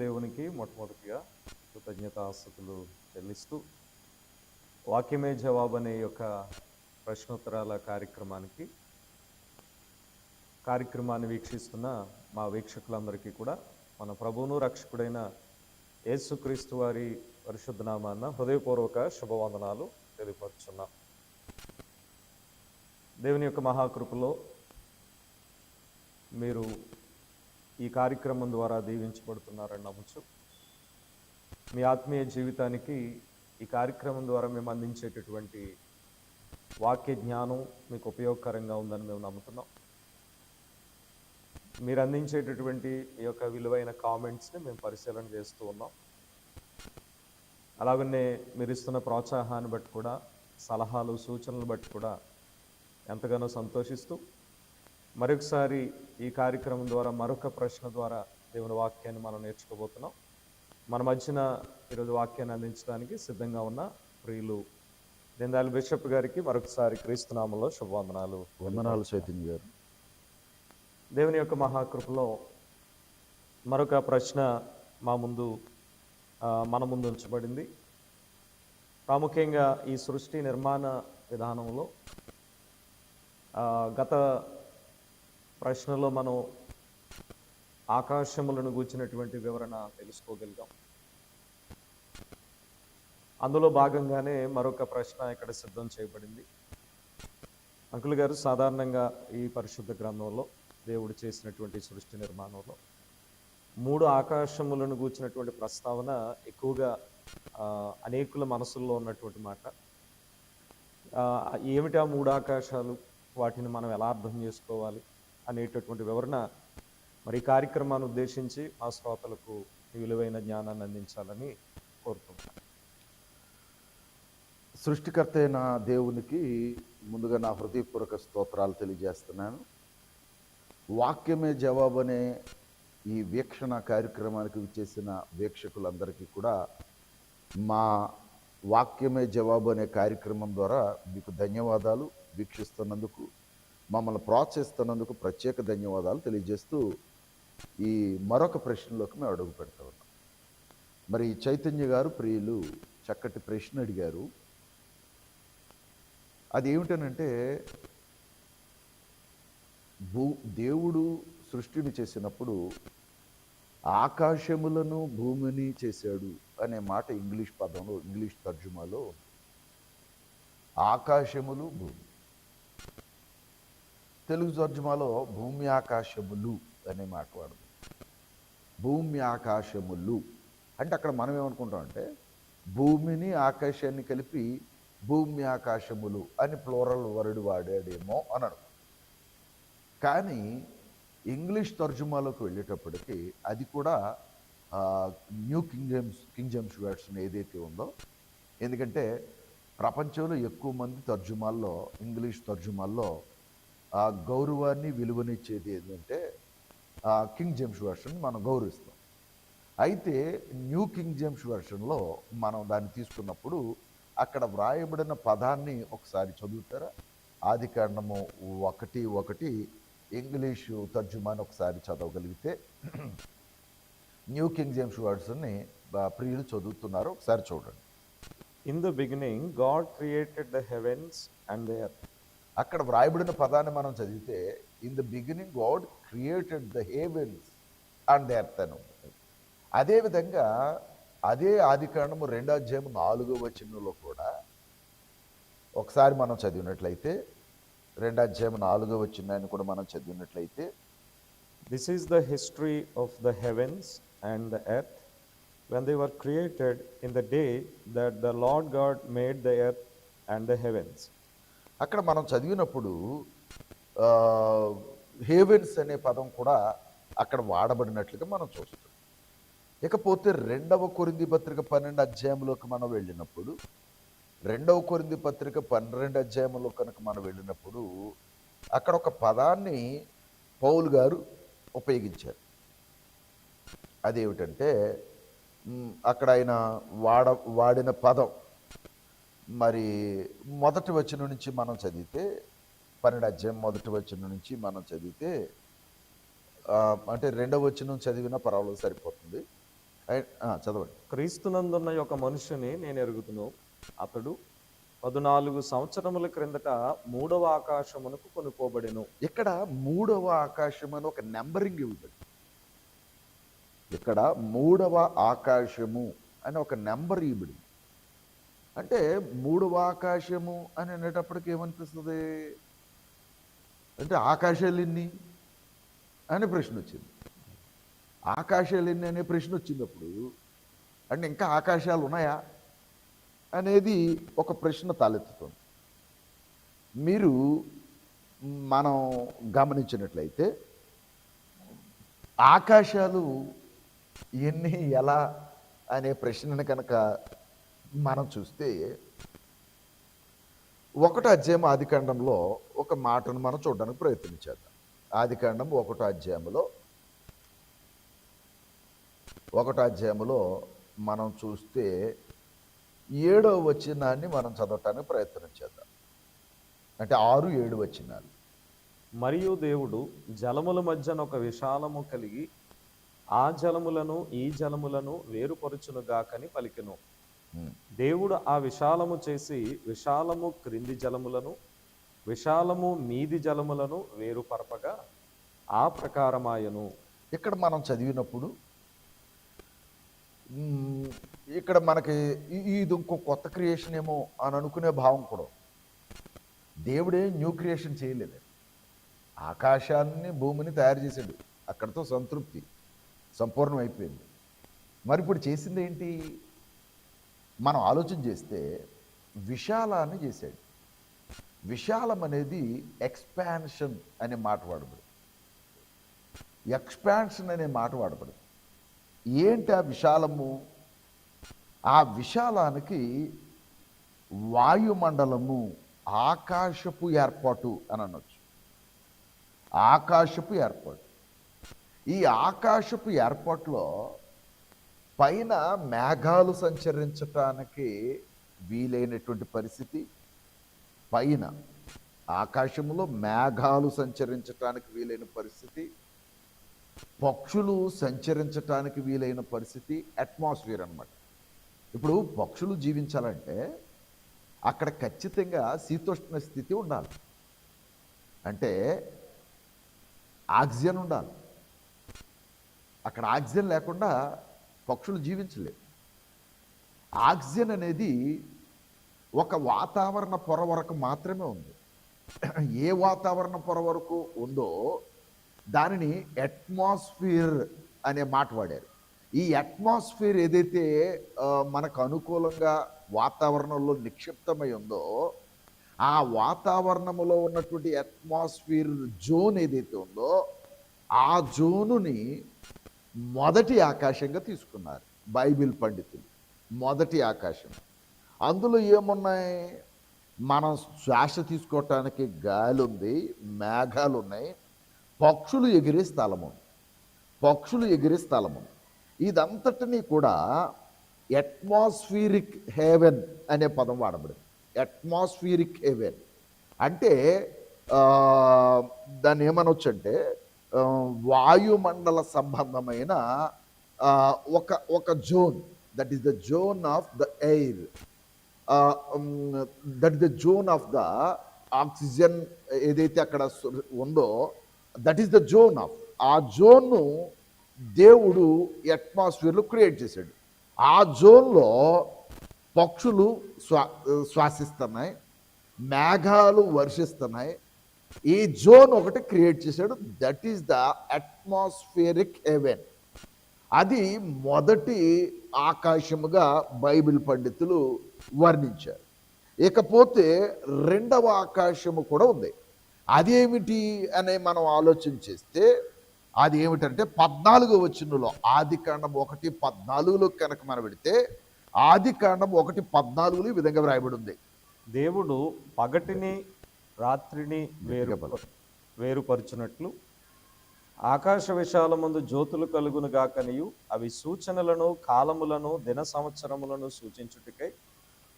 దేవునికి మొట్టమొదటిగా కృతజ్ఞతాస్థుతులు చెల్లిస్తూ వాక్యమే జవాబు అనే యొక్క ప్రశ్నోత్తరాల కార్యక్రమానికి కార్యక్రమాన్ని వీక్షిస్తున్న మా వీక్షకులందరికీ కూడా మన ప్రభువును రక్షకుడైన యేసుక్రీస్తు వారి పరిశుద్ధనామాన్న హృదయపూర్వక శుభవందనాలు తెలియపరుచున్నాం. దేవుని యొక్క మహాకృపలో మీరు ఈ కార్యక్రమం ద్వారా దీవించబడుతున్నారని నమ్ముచు మీ ఆత్మీయ జీవితానికి ఈ కార్యక్రమం ద్వారా మేము అందించేటటువంటి వాక్య జ్ఞానం మీకు ఉపయోగకరంగా ఉందని మేము నమ్ముతున్నాం. మీరు అందించేటటువంటి ఈ యొక్క విలువైన కామెంట్స్ని మేము పరిశీలన చేస్తూ ఉన్నాం. అలాగనే మీరు ఇస్తున్న ప్రోత్సాహాన్ని బట్టి కూడా సలహాలు సూచనలు బట్టి కూడా ఎంతగానో సంతోషిస్తూ మరొకసారి ఈ కార్యక్రమం ద్వారా మరొక ప్రశ్న ద్వారా దేవుని వాక్యాన్ని మనం నేర్చుకోబోతున్నాం. మన మధ్యన ఈరోజు వాక్యాన్ని అందించడానికి సిద్ధంగా ఉన్న ప్రియులు నిందాల బిషప్ గారికి మరొకసారి క్రీస్తునామంలో శుభవందనాలు. వందనాలు చైతన్య గారు. దేవుని యొక్క మహాకృపలో మరొక ప్రశ్న మా ముందు మన ముందు ఉంచబడింది. ప్రాముఖ్యంగా ఈ సృష్టి నిర్మాణ విధానంలో గత ప్రశ్నలో మనం ఆకాశములను గూర్చినటువంటి వివరణ తెలుసుకోగలిగాం. అందులో భాగంగానే మరొక ప్రశ్న ఇక్కడ సిద్ధం చేయబడింది. అంకుల్ గారు సాధారణంగా ఈ పరిశుద్ధ గ్రంథంలో దేవుడు చేసినటువంటి సృష్టి నిర్మాణంలో మూడు ఆకాశములను గూర్చినటువంటి ప్రస్తావన ఎక్కువగా అనేకుల మనసుల్లో ఉన్నటువంటి మాట. ఏమిటి ఆ మూడు ఆకాశాలు? వాటిని మనం ఎలా అర్థం చేసుకోవాలి? అనేటటువంటి వివరణ మరి ఈ కార్యక్రమాన్ని ఉద్దేశించి మా శ్రోతలకు విలువైన జ్ఞానాన్ని అందించాలని కోరుతున్నాను సృష్టికర్త అయిన దేవునికి ముందుగా నా హృదయపూర్వక స్తోత్రాలు తెలియజేస్తున్నాను. వాక్యమే జవాబు అనే ఈ వీక్షణ కార్యక్రమానికి విచ్చేసిన వీక్షకులందరికీ కూడా మా వాక్యమే జవాబు అనే కార్యక్రమం ద్వారా మీకు ధన్యవాదాలు వీక్షిస్తున్నందుకు మమ్మల్ని ప్రోత్సహిస్తున్నందుకు ప్రత్యేక ధన్యవాదాలు తెలియజేస్తూ ఈ మరొక ప్రశ్నలోకి మేము అడుగు పెడతా ఉన్నాం. మరి చైతన్య గారు ప్రియులు చక్కటి ప్రశ్న అడిగారు. అది ఏమిటనంటే భూ దేవుడు సృష్టిని చేసినప్పుడు ఆకాశములను భూమిని చేశాడు అనే మాట ఇంగ్లీష్ పదంలో ఇంగ్లీష్ తర్జుమాలో ఆకాశములు భూమి. తెలుగు తర్జుమాలో భూమి ఆకాశములు అనే మాట వాడదు. భూమి ఆకాశములు అంటే అక్కడ మనం ఏమనుకుంటాం అంటే భూమిని ఆకాశాన్ని కలిపి భూమి ఆకాశములు అని ప్లోరల్ వరుడు వాడాడేమో అని కానీ ఇంగ్లీష్ తర్జుమాలోకి వెళ్ళేటప్పటికి అది కూడా new King James King James king words ఏదైతే ఉందో ఎందుకంటే ప్రపంచంలో ఎక్కువ మంది తర్జుమాల్లో ఇంగ్లీష్ తర్జుమాల్లో ఆ గౌరవాన్ని విలువనిచ్చేది ఏంటంటే ఆ కింగ్ జేమ్స్ వర్షన్ మనం గౌరవిస్తాం. అయితే న్యూ కింగ్ జేమ్స్ వెర్షన్లో మనం దాన్ని తీసుకున్నప్పుడు అక్కడ వ్రాయబడిన పదాన్ని ఒకసారి చదువుతారా? ఆది కాండము ఒకటి ఒకటి ఇంగ్లీషు తర్జుమాని ఒకసారి చదవగలిగితే న్యూ కింగ్ జేమ్స్ వర్డ్స్ని ప్రియులు చదువుతున్నారు. ఒకసారి చూడండి. In the beginning God created the heavens and the earth అక్కడ వ్రాయబడిన పదాన్ని మనం చదివితే in the beginning God created the heavens and the earth అని ఉంది. అదేవిధంగా అదే ఆదికాండము రెండో అధ్యాయం నాలుగో వచనంలో కూడా ఒకసారి మనం చదివినట్లయితే రెండో అధ్యాయం నాలుగో వచ్చినాయని కూడా మనం చదివినట్లయితే this is the history of the heavens and the earth when they were created in the day that the Lord God made the earth and the heavens. అక్కడ మనం చదివినప్పుడు హేవెన్స్ అనే పదం కూడా అక్కడ వాడబడినట్లుగా మనం చూస్తాం. ఇకపోతే రెండవ కొరింది పత్రిక పన్నెండు అధ్యాయంలోకి మనం వెళ్ళినప్పుడు రెండవ కొరింది పత్రిక పన్నెండు అధ్యాయంలో కనుక మనం వెళ్ళినప్పుడు అక్కడ ఒక పదాన్ని పౌలు గారు ఉపయోగించారు. అదేమిటంటే అక్కడ ఆయన వాడ వాడిన పదం మరి మొదటి వచనం నుంచి మనం చదివితే పన్నెండు అధ్యాయం మొదటి వచనం నుంచి మనం చదివితే అంటే రెండవ వచనం చదివినా పర్వాలేదు సరిపోతుంది. చదవండి. క్రీస్తునందున్న యొక్క మనుషుని నేను ఎరుగుతును అతడు పద్నాలుగు సంవత్సరముల క్రిందట మూడవ ఆకాశమునకు కొనుక్కోబడెను. ఇక్కడ మూడవ ఆకాశం అని ఒక నెంబరింగ్ ఇవ్వబడి. ఇక్కడ మూడవ ఆకాశము అని ఒక నెంబర్ ఇవ్వబడి అంటే మూడవ ఆకాశము అని అనేటప్పటికి ఏమనిపిస్తుంది? అంటే ఆకాశాలు ఎన్ని అనే ప్రశ్న వచ్చింది ఆకాశాలు ఎన్ని అనే ప్రశ్న వచ్చినప్పుడు అంటే ఇంకా ఆకాశాలు ఉన్నాయా అనేది ఒక ప్రశ్న తలెత్తుతుంది. మీరు మనం గమనించినట్లయితే ఆకాశాలు ఎన్ని ఎలా అనే ప్రశ్నను కనుక మనం చూస్తే ఒకటో అధ్యాయం ఆదికాండంలో ఒక మాటను మనం చూడడానికి ప్రయత్నించేద్దాం ఆదికాండం ఒకటో అధ్యాయంలో ఒకటో అధ్యాయంలో మనం చూస్తే ఏడవ వచనాన్ని మనం చదవటానికి ప్రయత్నం చేద్దాం. అంటే ఆరు ఏడు వచనాలు. మరియు దేవుడు జలముల మధ్యన ఒక విశాలము కలిగి ఆ జలములను ఈ జలములను వేరుపరుచునుగాకని పలికెను. దేవుడు ఆ విశాలము చేసి విశాలము క్రింది జలములను విశాలము మీది జలములను వేరుపరపగా ఆ ప్రకారమాయను. ఇక్కడ మనం చదివినప్పుడు ఇక్కడ మనకి ఇది ఇంకో కొత్త క్రియేషన్ ఏమో అని అనుకునే భావం కూడా దేవుడే న్యూ క్రియేషన్ చేయలేదు. ఆకాశాన్ని భూమిని తయారు చేశాడు. అక్కడితో సంతృప్తి సంపూర్ణం అయిపోయింది. మరి ఇప్పుడు చేసింది ఏంటి మనం ఆలోచన చేస్తే విశాలాన్ని చేశాడు. విశాలం అనేది ఎక్స్పాన్షన్ అనే మాట వాడబడు ఎక్స్పాన్షన్ అనే మాట వాడబడు ఏంటి ఆ విశాలము? ఆ విశాలానికి వాయుమండలము ఆకాశపు ఏర్పాటు అని అనొచ్చు. ఆకాశపు ఏర్పాటు. ఈ ఆకాశపు ఏర్పాటులో పైన మేఘాలు సంచరించటానికి వీలైనటువంటి పరిస్థితి. పైన ఆకాశంలో మేఘాలు సంచరించటానికి వీలైన పరిస్థితి. పక్షులు సంచరించటానికి వీలైన పరిస్థితి. అట్మాస్ఫియర్ అన్నమాట. ఇప్పుడు పక్షులు జీవించాలంటే అక్కడ ఖచ్చితంగా శీతోష్ణ స్థితి ఉండాలి. అంటే ఆక్సిజన్ ఉండాలి. అక్కడ ఆక్సిజన్ లేకుండా పక్షులు జీవించలేవు. ఆక్సిజన్ అనేది ఒక వాతావరణ పొర వరకు మాత్రమే ఉంది. ఏ వాతావరణ పొర వరకు ఉందో దానిని అట్మాస్ఫియర్ అనే మాట వాడారు. ఈ అట్మాస్ఫియర్ ఏదైతే మనకు అనుకూలంగా వాతావరణంలో నిక్షిప్తమై ఉందో ఆ వాతావరణంలో ఉన్నటువంటి అట్మాస్ఫియర్ జోన్ ఏదైతే ఉందో ఆ జోనుని మొదటి ఆకాశంగా తీసుకున్నారు బైబిల్ పండితులు. మొదటి ఆకాశం. అందులో ఏమున్నాయి? మనం శ్వాస తీసుకోవటానికి గాలి ఉంది మేఘాలు ఉన్నాయి పక్షులు ఎగిరే స్థలము పక్షులు ఎగిరే స్థలము ఇదంతటినీ కూడా అట్మాస్ఫిరిక్ హేవెన్ అనే పదం వాడబడింది. Atmospheric haven. అంటే దాన్ని ఏమనొచ్చంటే వాయుమండల సంబంధమైన ఒక ఒక zone that is the zone of the air that the zone of the oxygen ఏదైతే అక్కడ ఉందో that is the zone of ఆ జోన్ను దేవుడు అట్మాస్ఫియర్లో క్రియేట్ చేశాడు. ఆ జోన్లో పక్షులు శ్వా శ్వాసిస్తున్నాయి మేఘాలు వర్షిస్తున్నాయి ఈ జోన్ ఒకటి క్రియేట్ చేశాడు. That is the atmospheric heaven. అది మొదటి ఆకాశముగా బైబిల్ పండితులు వర్ణించారు. ఇకపోతే రెండవ ఆకాశము కూడా ఉంది. అదేమిటి అనే మనం ఆలోచన చేస్తే అది ఏమిటంటే పద్నాలుగు వచ్చినలో ఆది కాండం ఒకటి పద్నాలుగులో కనుక మనం పెడితే ఆది కాండం ఒకటి పద్నాలుగులో ఈ విధంగా వ్రాయబడి ఉంది. దేవుడు పగటిని రాత్రిని వేరు. వేరుపరుచునట్లు. ఆకాశ విశాలమందు జ్యోతులు కలుగును గాకనియు. అవి సూచనలను కాలములను దిన సంవత్సరములను సూచించుటకై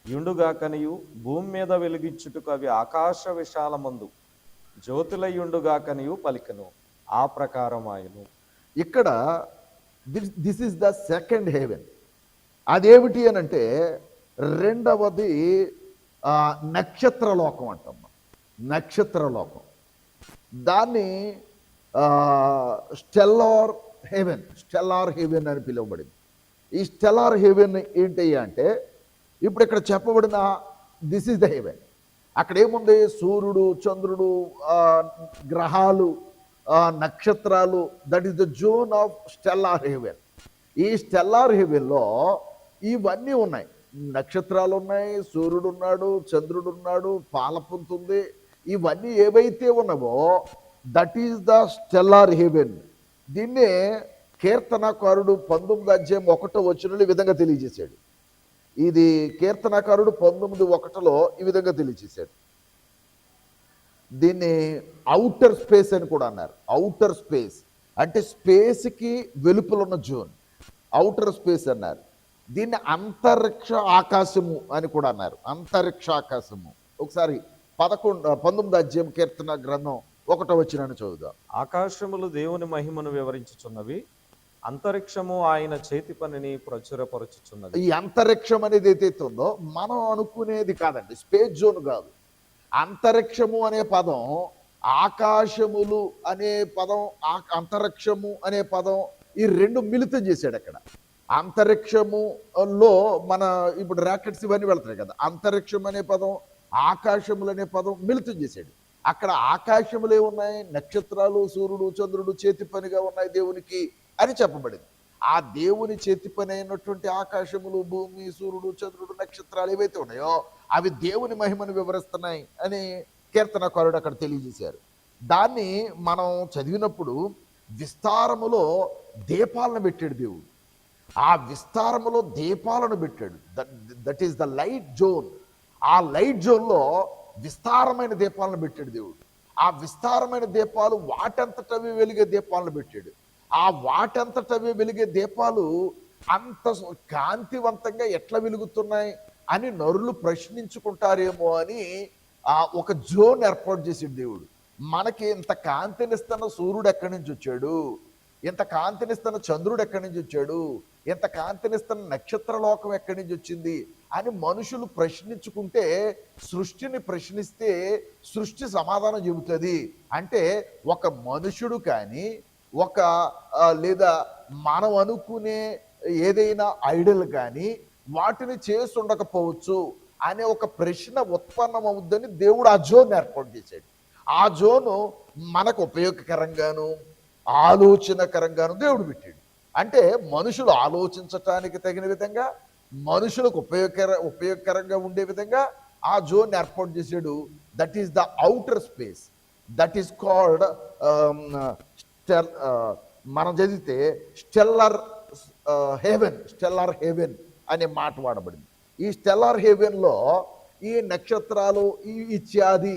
యుండుగాకనియు భూమి మీద వెలిగించుటకు అవి ఆకాశ విశాలమందు జ్యోతులయ్యుండుగాకనియు పలికను. ఆ ప్రకారం ఆయను. ఇక్కడ this this is the second heaven. అదేమిటి అని అంటే రెండవది అంటాం మనం. నక్షత్రలోకం. దాన్ని స్టెల్లార్ హెవెన్ స్టెల్లార్ హెవెన్ అని పిలువబడింది. ఈ స్టెల్లార్ హెవెన్ ఏంటి అంటే ఇప్పుడు ఇక్కడ చెప్పబడిన దిస్ ఈజ్ ద హెవెన్. అక్కడ ఏముంది? సూర్యుడు చంద్రుడు గ్రహాలు నక్షత్రాలు that is the zone of stellar heaven ఈ స్టెల్లార్ హెవెన్లో ఇవన్నీ ఉన్నాయి. నక్షత్రాలు ఉన్నాయి సూర్యుడు ఉన్నాడు చంద్రుడు ఉన్నాడు పాలపుంతుంది ఇవన్నీ ఏవైతే ఉన్నావో that is the stellar heaven దీన్నే కీర్తనకారుడు పంతొమ్మిది అధ్యాయం ఒకటో వచ్చిన విధంగా తెలియజేశాడు. ఇది కీర్తనకారుడు పంతొమ్మిది ఒకటిలో ఈ విధంగా తెలియజేశాడు. దీన్ని అవుటర్ స్పేస్ అని కూడా అన్నారు. అవుటర్ స్పేస్ అంటే స్పేస్కి వెలుపల ఉన్న జోన్ అవుటర్ స్పేస్ అన్నారు. దీన్ని అంతరిక్ష ఆకాశము అని కూడా అన్నారు. అంతరిక్ష ఆకాశము. ఒకసారి పదకొండు పంతొమ్మిది అధ్యాయం కీర్తన గ్రంథం ఒకటో వచ్చినని చదువుదాం. ఆకాశములు దేవుని మహిమను వివరించుచున్నవి అంతరిక్షము ఆయన చేతి పనిని ప్రచురపరచుచున్నది. ఈ అంతరిక్షం అనేది ఏదైతే ఉందో మనం అనుకునేది కాదండి స్పేస్ జోన్ కాదు. అంతరిక్షము అనే పదం ఆకాశములు అనే పదం అంతరిక్షము అనే పదం ఈ రెండు మిళితం చేశాడు అక్కడ. అంతరిక్షములో మన ఇప్పుడు ర్యాకెట్స్ ఇవన్నీ వెళ్తాయి కదా అంతరిక్షం అనే పదం ఆకాశములు అనే పదం మిళితం చేశాడు. అక్కడ ఆకాశములే ఉన్నాయి నక్షత్రాలు సూర్యుడు చంద్రుడు చేతి పనిగా ఉన్నాయి దేవునికి అని చెప్పబడింది. ఆ దేవుని చేతి పని అయినటువంటి ఆకాశములు భూమి సూర్యుడు చంద్రుడు నక్షత్రాలు ఏవైతే ఉన్నాయో అవి దేవుని మహిమను వివరిస్తున్నాయి అని కీర్తనకారుడు అక్కడ తెలియజేశారు. దాన్ని మనం చదివినప్పుడు విస్తారములో దీపాలను పెట్టాడు దేవుడు. ఆ విస్తారములో దీపాలను పెట్టాడు. That is the light zone ఆ లైట్ జోన్లో విస్తారమైన దీపాలను పెట్టాడు దేవుడు. ఆ విస్తారమైన దీపాలు వాటంతటవి వెలిగే దీపాలను పెట్టాడు. ఆ వాటంతటవి వెలిగే దీపాలు అంత కాంతివంతంగా ఎట్లా వెలుగుతున్నాయి అని నరులు ప్రశ్నించుకుంటారేమో అని ఆ ఒక జోన్ ఏర్పాటు చేసాడు దేవుడు. మనకి ఇంత కాంతినిస్తున్న సూర్యుడు ఎక్కడి నుంచి వచ్చాడు? ఇంత కాంతినిస్తున్న చంద్రుడు ఎక్కడి నుంచి వచ్చాడు? ఇంత కాంతినిస్తున్న నక్షత్ర లోకం ఎక్కడి నుంచి వచ్చింది? అని మనుషులు ప్రశ్నించుకుంటే సృష్టిని ప్రశ్నిస్తే సృష్టి సమాధానం చెబుతుంది. అంటే ఒక మనుషుడు కానీ ఒక లేదా మనం అనుకునే ఏదైనా ఐడల్ కానీ వాటిని చేసి ఉండకపోవచ్చు అనే ఒక ప్రశ్న ఉత్పన్నమవుద్దని దేవుడు ఆ జోన్ ఏర్పాటు చేశాడు. ఆ జోను మనకు ఉపయోగకరంగాను ఆలోచనకరంగాను దేవుడు పెట్టాడు. అంటే మనుషులు ఆలోచించటానికి తగిన విధంగా మనుషులకు ఉపయోగకర ఉపయోగకరంగా ఉండే విధంగా ఆ జోన్ ఏర్పాటు చేశాడు. That is the outer space that is called మనం చదివితే స్టెల్లర్ హేవెన్ స్టెల్లర్ హేవెన్ అనే మాట వాడబడింది. ఈ స్టెల్లర్ హేవెన్లో ఈ నక్షత్రాలు ఈ ఇత్యాది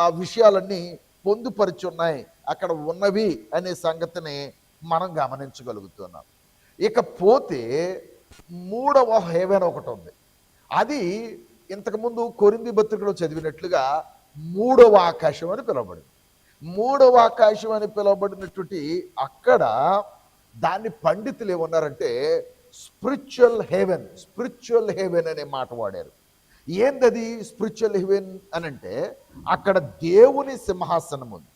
ఆ విషయాలన్నీ పొందుపరిచి ఉన్నాయి అక్కడ ఉన్నవి అనే సంగతిని మనం గమనించగలుగుతున్నాం. ఇకపోతే మూడవ హేవెన్ ఒకటి ఉంది. అది ఇంతకుముందు కొరింది పత్రికలో చదివినట్లుగా మూడవ ఆకాశం అని పిలువబడింది. మూడవ ఆకాశం అని పిలువబడినటువంటి అక్కడ దాన్ని పండితులు ఏమన్నారంటే స్పిరిచువల్ హెవెన్ స్పిరిచువల్ హెవెన్ అనే మాట వాడారు. ఏందది స్పిరిచువల్ హెవెన్ అని అంటే అక్కడ దేవుని సింహాసనం ఉంది.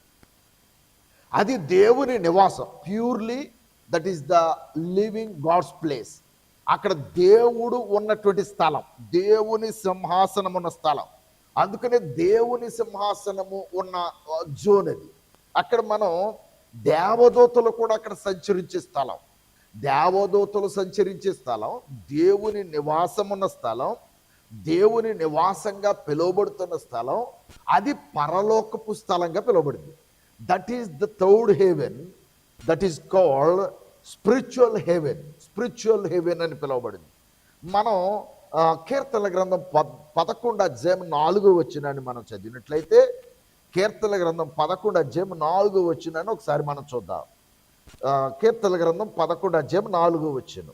అది దేవుని నివాసం. Purely that is the living God's place అక్కడ దేవుడు ఉన్నటువంటి స్థలం. దేవుని సింహాసనం ఉన్న స్థలం. అందుకనే దేవుని సింహాసనము ఉన్న జోన్ అది. అక్కడ మనం దేవదూతలు కూడా అక్కడ సంచరించే స్థలం. దేవదూతలు సంచరించే స్థలం దేవుని నివాసం ఉన్న స్థలం దేవుని నివాసంగా పిలువబడుతున్న స్థలం అది పరలోకపు స్థలంగా పిలువబడింది. That is the third heaven that is called spiritual heaven spiritual heaven అని పిలువబడింది. మనం కీర్తన గ్రంథం పద్ పదకొండు అధ్యాయం నాలుగు వచ్చినాన్ని మనం చదివినట్లయితే కీర్తన గ్రంథం పదకొండు అధ్యాయం నాలుగు వచ్చినాన్ని ఒకసారి మనం చూద్దాం. కీర్తన గ్రంథం పదకొండు అధ్యాయం నాలుగు వచ్చాను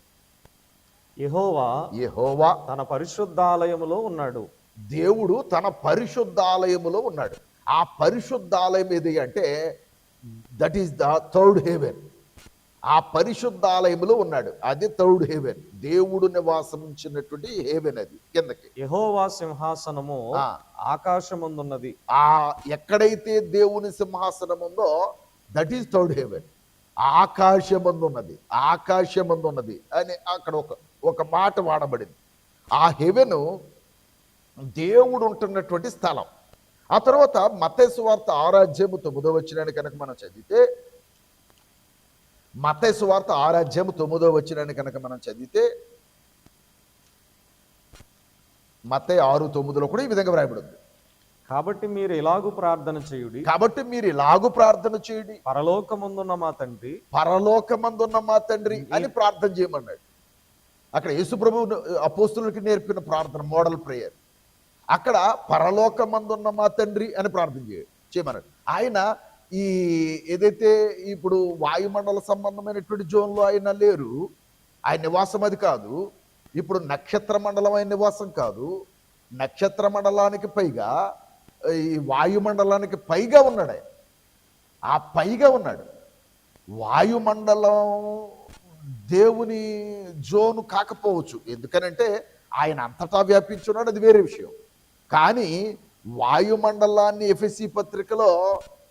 యెహోవా యెహోవా తన పరిశుద్ధాలయములో ఉన్నాడు. దేవుడు తన పరిశుద్ధాలయములో ఉన్నాడు. ఆ పరిశుద్ధాలయం ఏది అంటే that is the third heaven ఆ పరిశుద్ధ ఆలయంలో ఉన్నాడు. అది థర్డ్ హేవెన్ దేవుడు నివాసించినటువంటి హేవెన్ అది. కిందకి. యెహోవా సింహాసనము. ఆకాశమందున్నది. ఆ ఎక్కడైతే దేవుని సింహాసనం ఉందో దట్ ఈస్ థర్డ్ హేవెన్ ఆకాశమందు ఉన్నది ఆకాశమందు ఉన్నది అని అక్కడ ఒక ఒక మాట వాడబడింది. ఆ హెవెను దేవుడు ఉంటున్నటువంటి స్థలం. ఆ తర్వాత మతేసు వార్త ఆరాధ్యము తొమ్మిదో వచ్చినాన్ని కనుక మనం చదివితే మతేసు వార్త ఆరాధ్యము తొమ్మిదో వచ్చినాన్ని కనుక మనం చదివితే మతే ఆరు తొమ్మిదిలో కూడా ఈ విధంగా వ్రాయబడింది. కాబట్టి మీరు ఇలాగు ప్రార్థన చేయుడి. కాబట్టి మీరు ఇలాగు ప్రార్థన చేయండి. పరలోకమందున్న మా తండ్రి. పరలోకమందున్న మా తండ్రి అని ప్రార్థన చేయమన్నాడు. అక్కడ యేసుప్రభు అపోస్తులకి నేర్పిన ప్రార్థన మోడల్ ప్రేయర్. అక్కడ పరలోకమందున్న మా తండ్రి అని ప్రార్థన చేయ చేయమన్నాడు ఆయన ఈ ఏదైతే ఇప్పుడు వాయుమండల సంబంధమైనటువంటి జోన్లో ఆయన లేరు ఆయన నివాసం అది కాదు. ఇప్పుడు నక్షత్ర మండలం ఆయన నివాసం కాదు. నక్షత్ర మండలానికి పైగా ఈ వాయుమండలానికి పైగా ఉన్నాడు ఆయన. ఆ పైగా ఉన్నాడు. వాయుమండలం దేవుని జోను కాకపోవచ్చు. ఎందుకనంటే ఆయన అంతటా వ్యాపించున్నాడు అది వేరే విషయం. కానీ వాయుమండలాన్ని ఎఫ్ఎస్సి పత్రికలో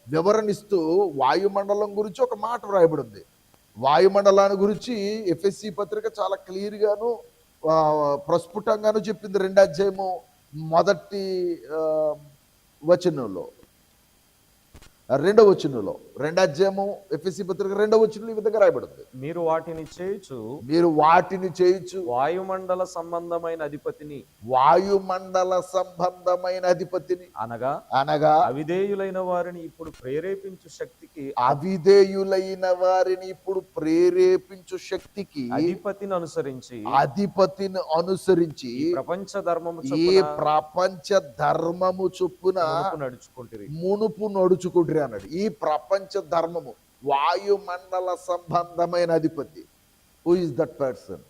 వివరణిస్తూ వాయుమండలం గురించి ఒక మాట వ్రాయబడి ఉంది వాయుమండలాన్ని గురించి ఎఫ్ఎస్సి పత్రిక చాలా క్లియర్గాను ప్రస్ఫుటంగాను చెప్పింది రెండో అధ్యాయము మొదటి వచనంలో. రెండవ వచనంలో రెండో అధ్యాయము ఎఫ్ఎస్సి పత్రిక రెండవ వచనంలో ఈ విధంగా రాయబడింది. మీరు వాటిని చేయుచు మీరు వాటిని చేయొచ్చు వాయుమండల సంబంధమైన అధిపతిని. వాయుమండల సంబంధమైన అధిపతిని అనగా అనగా అవిధేయులైన వారిని ఇప్పుడు ప్రేరేపించు శక్తికి అవిధేయులైన వారిని ఇప్పుడు ప్రేరేపించు శక్తికి అధిపతిని అనుసరించి అధిపతిని అనుసరించి ప్రపంచ ధర్మము ఈ ప్రపంచ ధర్మము చొప్పున నడుచుకుంటురి. మునుపు నడుచుకుంటురి. అన్నాడు. ఈ ప్రపంచ ధర్మము వాయుమండల సంబంధమైన అధిపతి. Who is that person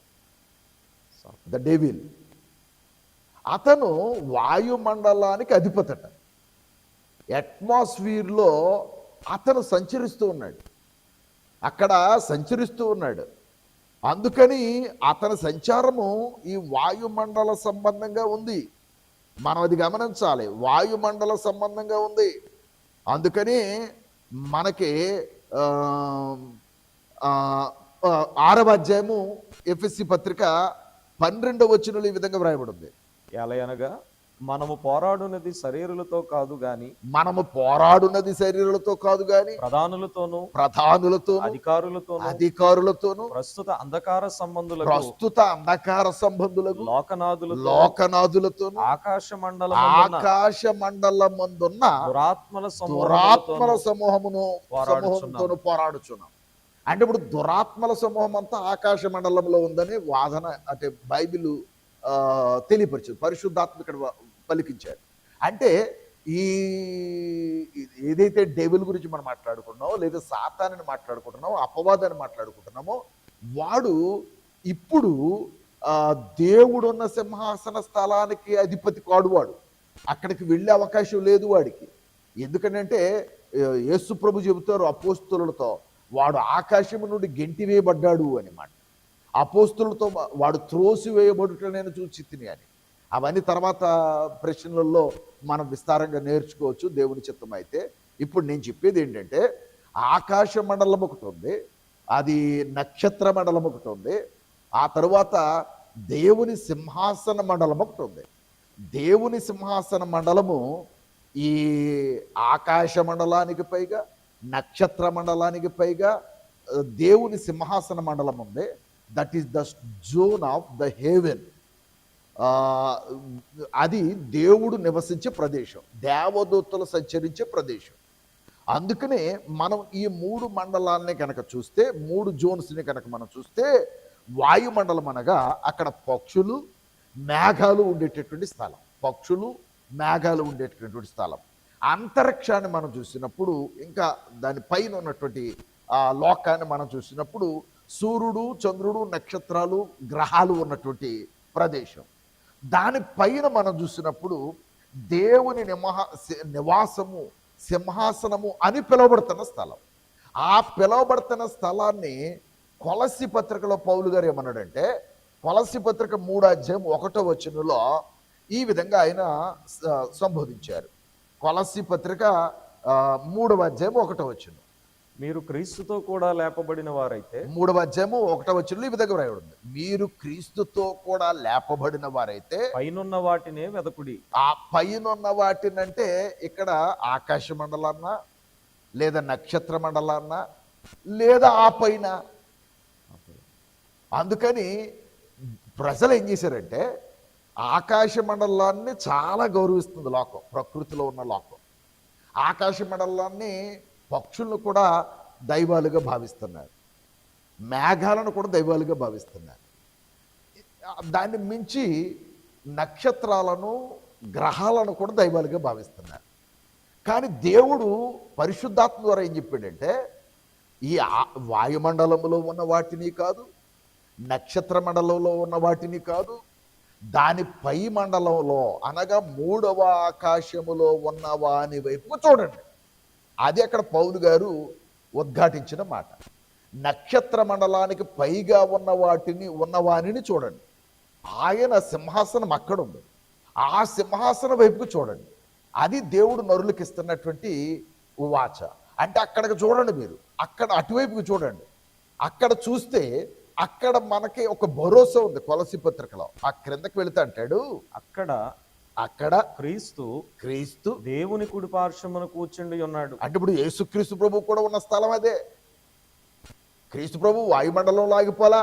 the devil అతను వాయుమండలానికి అధిపతట. అట్మాస్ఫియర్లో అతను సంచరిస్తూ ఉన్నాడు. అక్కడ సంచరిస్తూ ఉన్నాడు. అందుకని అతని సంచారము ఈ వాయుమండల సంబంధంగా ఉంది. మనం అది గమనించాలి. వాయుమండల సంబంధంగా ఉంది. అందుకని మనకి ఆరవ అధ్యాయము ఎఫ్ఎస్సి పత్రిక పన్నెండవ వచనంలో ఈ విధంగా వ్రాయబడింది. ఎలయనగా మనము పోరాడునది శరీరులతో కాదు గాని మనము పోరాడున్నది శరీరాలతో కాదు గాని ప్రధానులతోనూ ప్రధానులతోను అధికారులతోనూ అధికారులతోను ప్రస్తుత అంధకార సంబంధులకు ప్రస్తుత అంధకార సంబంధులకు లోకనాథులతో లోకనాథులతోను ఆకాశ మండలం ఆకాశ మండలమందున్న దురాత్మల దురాత్మల సమూహములతోనూ సమూహమును. సమూహంతోను పోరాడుచున్నాం అంటే ఇప్పుడు దురాత్మల సమూహం అంతా ఆకాశ మండలంలో ఉందని వాదన అంటే బైబిల్ ఆ, తెలియపరిచింది పరిశుద్ధాత్మ ఇక్కడ పలికించాడు పలికించారు. అంటే ఈ ఏదైతే డెవిల్ గురించి మనం మాట్లాడుకున్నామో లేదా సాతానని మాట్లాడుకుంటున్నామో అపవాదాన్ని మాట్లాడుకుంటున్నామో వాడు ఇప్పుడు దేవుడున్న సింహాసన స్థలానికి అధిపతి కాడువాడు అక్కడికి వెళ్ళే అవకాశం లేదు వాడికి. ఎందుకంటే యేసు ప్రభు చెబుతారు అపోస్తులతో వాడు ఆకాశం నుండి గెంటి వేయబడ్డాడు అని మాట. అపోస్తులతో వాడు త్రోసి వేయబడుట నేను చూచి తిని అని. అవన్నీ తర్వాత ప్రశ్నలలో మనం విస్తారంగా నేర్చుకోవచ్చు దేవుని చిత్తం అయితే. ఇప్పుడు నేను చెప్పేది ఏంటంటే ఆకాశ మండలం ఒకటి ఉంది అది నక్షత్ర మండలం ఒకటి ఉంది ఆ తరువాత దేవుని సింహాసన మండలం ఒకటి ఉంది. దేవుని సింహాసన మండలము ఈ ఆకాశ మండలానికి పైగా నక్షత్ర మండలానికి పైగా దేవుని సింహాసన మండలం ఉంది. That is the zone of the heaven అది దేవుడు నివసించే ప్రదేశం. దేవదూతలు సంచరించే ప్రదేశం. అందుకనే మనం ఈ మూడు మండలాలని కనుక చూస్తే మూడు జోన్స్ని కనుక మనం చూస్తే వాయుమండలం అనగా అక్కడ పక్షులు మేఘాలు ఉండేటటువంటి స్థలం. పక్షులు మేఘాలు ఉండేటటువంటి స్థలం. అంతరిక్షాన్ని మనం చూసినప్పుడు ఇంకా దాని పైన ఉన్నటువంటి ఆ లోకాన్ని మనం చూసినప్పుడు సూర్యుడు చంద్రుడు నక్షత్రాలు గ్రహాలు ఉన్నటువంటి ప్రదేశం. దానిపైన మనం చూసినప్పుడు దేవుని నిమహ నివాసము సింహాసనము అని పిలువబడుతున్న స్థలం. ఆ పిలువబడుతున్న స్థలాన్ని కొలసి పత్రికలో పౌలు గారు ఏమన్నాడంటే కొలసి పత్రిక మూడు అధ్యాయం ఒకటో వచనంలో ఈ విధంగా ఆయన సంబోధించారు. కొలసి పత్రిక మూడవ అధ్యాయం ఒకటో వచనం. మీరు క్రీస్తుతో కూడా లేపబడిన వారైతే మూడవ అధ్యాయము ఒకటో వచనంలో ఈ విధంగా రాయబడింది మీరు క్రీస్తుతో కూడా లేపబడిన వారైతే పైనున్న వాటినే వెదకుడి. ఆ పైనున్న వాటినంటే ఇక్కడ ఆకాశ మండలాన్న లేదా నక్షత్ర మండలాన్న లేదా ఆ పైన. అందుకని ప్రజలు ఏం చేశారంటే ఆకాశ మండలాన్ని చాలా గౌరవిస్తుంది లోకం ప్రకృతిలో ఉన్న లోకం. ఆకాశ మండలాన్ని పక్షులను కూడా దైవాలుగా భావిస్తున్నారు. మేఘాలను కూడా దైవాలుగా భావిస్తున్నారు. దాన్ని మించి నక్షత్రాలను గ్రహాలను కూడా దైవాలుగా భావిస్తున్నారు. కానీ దేవుడు పరిశుద్ధాత్మ ద్వారా ఏం చెప్పాడంటే ఈ ఆ- వాయుమండలంలో ఉన్న వాటిని కాదు నక్షత్ర మండలంలో ఉన్న వాటిని కాదు దాని పై మండలంలో అనగా మూడవ ఆకాశములో ఉన్న వాని వైపు చూడండి. అది అక్కడ పౌలు గారు ఉద్ఘాటించిన మాట. నక్షత్ర మండలానికి పైగా ఉన్న వాటిని ఉన్నవానిని చూడండి. ఆయన సింహాసనం అక్కడ ఉంది ఆ సింహాసనం వైపుకు చూడండి. అది దేవుడు నరులకు ఇస్తున్నటువంటి ఉవాచ అంటే అక్కడికి చూడండి మీరు. అక్కడ అటువైపుకి చూడండి. అక్కడ చూస్తే అక్కడ మనకి ఒక భరోసా ఉంది కొలసి పత్రికలో. ఆ క్రిందకి వెళితే అంటాడు అక్కడ అక్కడ క్రీస్తు క్రీస్తు దేవుని కుడి పార్శ్వమున కూర్చుండి ఉన్నాడు. అంటే ఇప్పుడు యేసుక్రీస్తు ప్రభు కూడా ఉన్న స్థలం అదే. క్రీస్తు ప్రభు వాయుమండలంలో ఆగిపోలా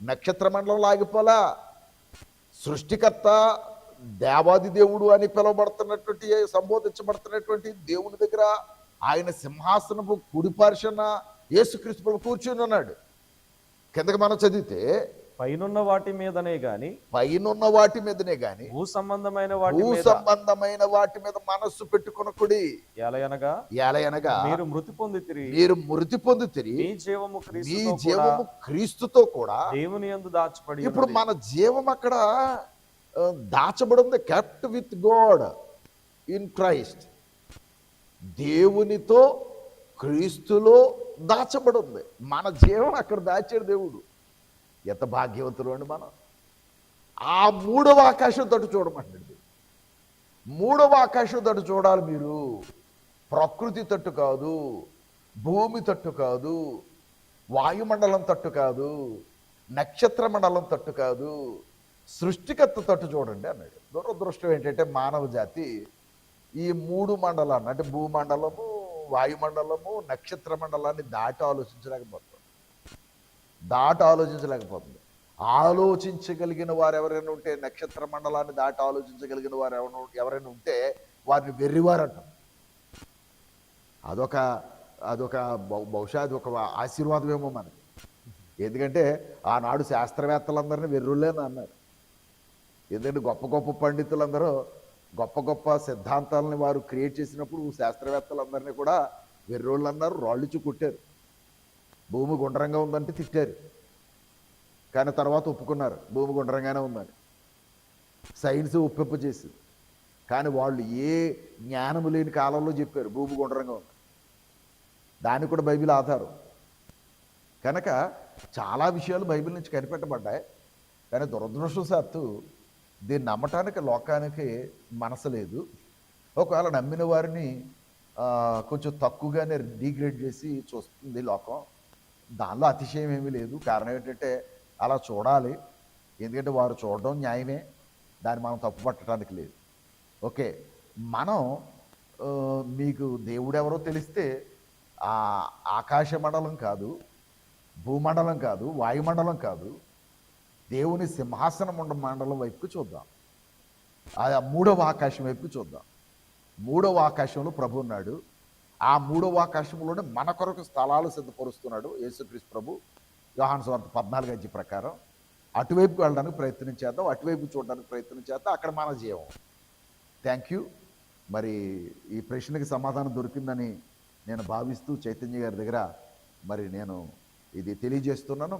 నక్షత్ర మండలంలో ఆగిపోలా సృష్టికర్త దేవాది దేవుడు అని పిలువబడుతున్నటువంటి సంబోధించబడుతున్నటువంటి దేవుని దగ్గర ఆయన సింహాసనపు కుడిపార్శన యేసుక్రీస్తు ప్రభు కూర్చుని ఉన్నాడు. కిందకి మనం చదివితే పైనున్న వాటి మీదనే గాని పైనున్న వాటి మీదనే గాని భూ సంబంధమైన వాటి భూ సంబంధమైన వాటి మీద మనస్సు పెట్టుకొనకుడి. ఎలయనగా ఎలయనగా మీరు మృతి పొందితిరి. మీరు మృతి పొందుతిరి. మీ జీవము మీ క్రీస్తుతో కూడా జీవము క్రీస్తుతో కూడా దేవుని యందు దాచబడి ఇప్పుడు. మన జీవం అక్కడ దాచబడి ఉంది kept with God in Christ దేవునితో క్రీస్తులో దాచబడి ఉంది మన జీవం అక్కడ దాచాడు దేవుడు. ఎంత భాగ్యవంతులు అండి మనం. ఆ మూడవ ఆకాశం తట్టు చూడమండి. మూడవ ఆకాశం తట్టు చూడాలి మీరు. ప్రకృతి తట్టు కాదు భూమి తట్టు కాదు వాయుమండలం తట్టు కాదు నక్షత్ర మండలం తట్టు కాదు సృష్టికర్త తట్టు చూడండి అన్నాడు. దురదృష్టం ఏంటంటే మానవ జాతి ఈ మూడు మండలాన్ని అంటే భూమండలము వాయుమండలము నక్షత్ర మండలాన్ని దాటి ఆలోచించలేకపోతుంది దాటి ఆలోచించలేకపోతుంది. ఆలోచించగలిగిన వారు ఎవరైనా ఉంటే నక్షత్ర మండలాన్ని దాటి ఆలోచించగలిగిన వారు ఎవరైనా ఎవరైనా ఉంటే వారిని వెర్రివారంట అదొక అదొక బహుశా అది ఒక ఆశీర్వాదమేమో మనకి. ఎందుకంటే ఆనాడు శాస్త్రవేత్తలందరినీ వెర్రులేని అన్నారు. ఎందుకంటే గొప్ప గొప్ప పండితులందరూ గొప్ప గొప్ప సిద్ధాంతాలని వారు క్రియేట్ చేసినప్పుడు శాస్త్రవేత్తలందరినీ కూడా వెర్రోళ్ళు అన్నారు రాళ్ళుచి కొట్టారు. భూమి గుండ్రంగా ఉందంటే తిట్టారు. కానీ తర్వాత ఒప్పుకున్నారు భూమి గుండ్రంగానే ఉందని. సైన్స్ ఒప్పింపు చేసింది. కానీ వాళ్ళు ఏ జ్ఞానము లేని కాలంలో చెప్పారు భూమి గుండ్రంగా ఉంది. దానికి కూడా బైబిల్ ఆధారం. కనుక చాలా విషయాలు బైబిల్ నుంచి కనిపెట్టబడ్డాయి. కానీ దురదృష్టవశాత్తు దీన్ని నమ్మటానికి లోకానికి మనసు లేదు. ఒకవేళ నమ్మిన వారిని కొంచెం తక్కువగానే డీగ్రేడ్ చేసి చూస్తుంది లోకం. దానిలో అతిశయం ఏమీ లేదు. కారణం ఏంటంటే అలా చూడాలి. ఎందుకంటే వారు చూడడం న్యాయమే. దాన్ని మనం తప్పు పట్టడానికి లేదు. ఓకే. మనం మీకు దేవుడెవరో తెలిస్తే ఆ ఆకాశ మండలం కాదు భూమండలం కాదు వాయుమండలం కాదు దేవుని సింహాసనం ఉండ మండలం వైపుకు చూద్దాం. ఆ మూడవ ఆకాశం వైపుకు చూద్దాం. మూడవ ఆకాశంలో ప్రభు ఉన్నాడు. ఆ మూడవ ఆకాశంలోనే మన కొరకు స్థలాలు సిద్ధపరుస్తున్నాడు యేసుక్రీస్తు ప్రభు. యోహాను స్వార్థ పద్నాలుగు అజ్జి ప్రకారం అటువైపుకి వెళ్ళడానికి ప్రయత్నం చేద్దాం అటువైపు చూడడానికి ప్రయత్నం చేద్దాం అక్కడ మన జీవం. థ్యాంక్ యూ మరి ఈ ప్రశ్నకి సమాధానం దొరికిందని నేను భావిస్తూ చైతన్య గారి దగ్గర మరి నేను ఇది తెలియజేస్తున్నాను.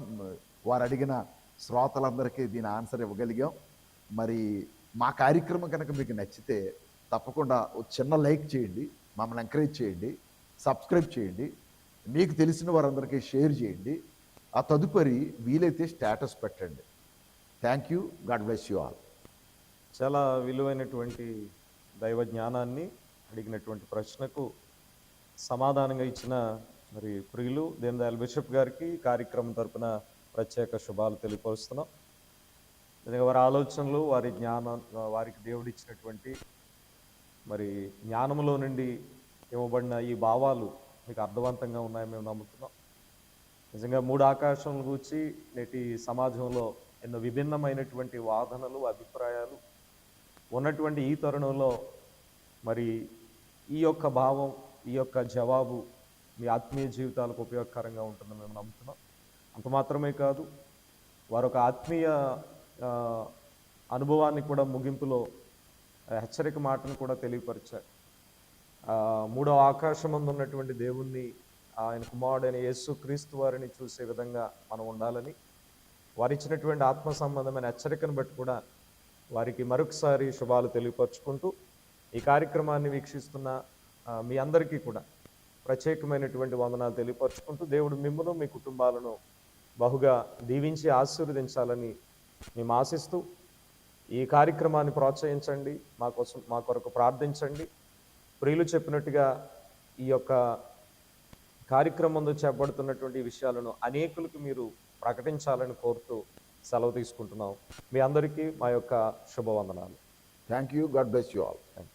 వారు అడిగిన శ్రోతలందరికీ దీని ఆన్సర్ ఇవ్వగలిగాం. మరి మా కార్యక్రమం కనుక మీకు నచ్చితే తప్పకుండా చిన్న లైక్ చేయండి. మమ్మల్ని ఎంకరేజ్ చేయండి సబ్స్క్రైబ్ చేయండి మీకు తెలిసిన వారందరికీ షేర్ చేయండి. ఆ తదుపరి వీలైతే స్టేటస్ పెట్టండి. Thank you God bless you all చాలా విలువైనటువంటి దైవ జ్ఞానాన్ని అడిగినటువంటి ప్రశ్నకు సమాధానంగా ఇచ్చిన మరి ప్రియులు దేని బిషప్ గారికి కార్యక్రమం తరపున ప్రత్యేక శుభాలు తెలియపరుస్తున్నాం. వారి ఆలోచనలు వారి జ్ఞానం వారికి దేవుడిచ్చినటువంటి మరి జ్ఞానంలో నుండి ఇవ్వబడిన ఈ భావాలు మీకు అర్థవంతంగా ఉన్నాయని మేము నమ్ముతున్నాం. నిజంగా మూడు ఆకాశం గూర్చి నేటి సమాజంలో ఎన్నో విభిన్నమైనటువంటి వాదనలు అభిప్రాయాలు ఉన్నటువంటి ఈ తరుణంలో మరి ఈ యొక్క భావం ఈ యొక్క జవాబు మీ ఆత్మీయ జీవితాలకు ఉపయోగకరంగా ఉంటుందని మేము నమ్ముతున్నాం. అంత మాత్రమే కాదు వారొక ఆత్మీయ అనుభవాన్ని కూడా ముగింపులో హెచ్చరిక మాటను కూడా తెలియపరిచారు. మూడో ఆకాశమందు ఉన్నటువంటి దేవుణ్ణి ఆయన కుమారుడైన యేసు క్రీస్తు వారిని చూసే విధంగా మనం ఉండాలని వారు ఇచ్చినటువంటి ఆత్మ సంబంధమైన హెచ్చరికను బట్టి కూడా వారికి మరొకసారి శుభాలు తెలియపరుచుకుంటూ ఈ కార్యక్రమాన్ని వీక్షిస్తున్న మీ అందరికీ కూడా ప్రత్యేకమైనటువంటి వందనాలు తెలియపరుచుకుంటూ దేవుడు మిమ్మల్ని మీ కుటుంబాలను బహుగా దీవించి ఆశీర్వదించాలని మేము ఆశిస్తూ ఈ కార్యక్రమాన్ని ప్రోత్సహించండి మా కోసం మా కొరకు ప్రార్థించండి. ప్రియులు చెప్పినట్టుగా ఈ యొక్క కార్యక్రమంలో చేపడుతున్నటువంటి విషయాలను అనేకులకు మీరు ప్రకటించాలని కోరుతూ సెలవు తీసుకుంటున్నాం. మీ అందరికీ మా యొక్క శుభవందనాలు. Thank you God bless you all thank